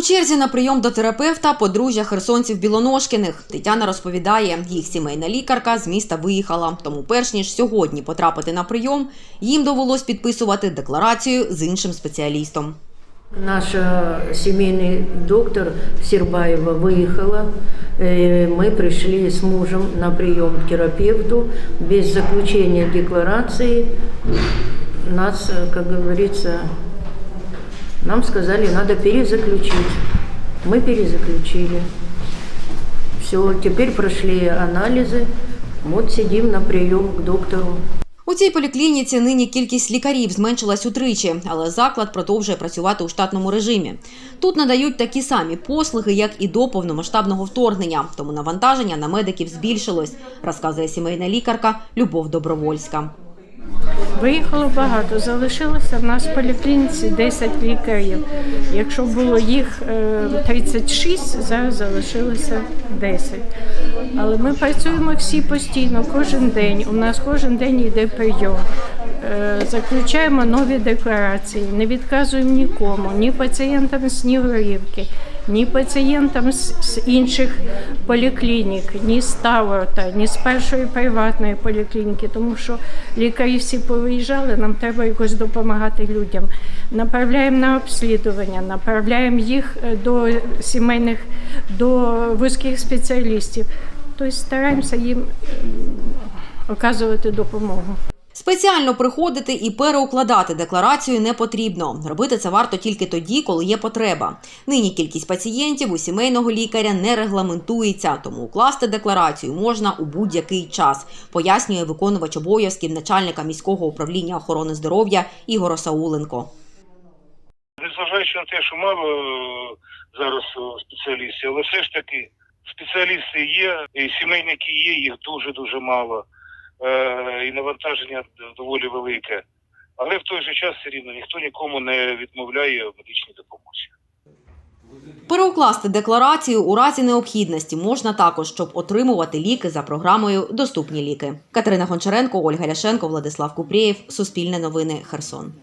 У черзі на прийом до терапевта подружжя херсонців Білоножкіних. Тетяна розповідає, їх сімейна лікарка з міста виїхала. Тому, перш ніж сьогодні потрапити на прийом, їм довелось підписувати декларацію з іншим спеціалістом. Наша семейный доктор Сербаева выехала. Э, Мы пришли с мужем на прием к терапевту. Без заключения декларации нас, э, как говорится, нам сказали, надо перезаключить. Мы перезаключили. Все, теперь прошли анализы. Вот сидим на прием к доктору. У цій поліклініці нині кількість лікарів зменшилась утричі, але заклад продовжує працювати у штатному режимі. Тут надають такі самі послуги, як і до повномасштабного вторгнення, тому навантаження на медиків збільшилось, розказує сімейна лікарка Любов Добровольська. Виїхало багато, залишилося в нас в поліклініці 10 лікарів. Якщо було їх е, 36, зараз залишилося 10. Але ми працюємо всі постійно, кожен день. У нас кожен день йде прийом. Е, Заключаємо нові декларації, не відказуємо нікому, ні пацієнтам з Снігурівки, ні пацієнтам з інших поліклінік, ні з Таврота, ні з першої приватної поліклініки, тому що лікарі всі повиїжджали, нам треба якось допомагати людям. Направляємо на обслідування, направляємо їх е, до сімейних, до вузьких спеціалістів. Тобто стараємося їм оказувати допомогу. Спеціально приходити і переукладати декларацію не потрібно. Робити це варто тільки тоді, коли є потреба. Нині кількість пацієнтів у сімейного лікаря не регламентується, тому укласти декларацію можна у будь-який час, пояснює виконувач обов'язків начальника міського управління охорони здоров'я Ігор Сауленко. Незважаючи на те, що мало е, зараз е, спеціалістів, але все ж таки спеціалісти є, і сімейники є, їх дуже-дуже мало, е, і навантаження доволі велике. Але в той же час все рівно ніхто нікому не відмовляє медичній допомозі. Переукласти декларацію у разі необхідності можна також, щоб отримувати ліки за програмою Доступні ліки. Катерина Гончаренко, Ольга Ляшенко, Владислав Купрієв. Суспільне новини. Херсон.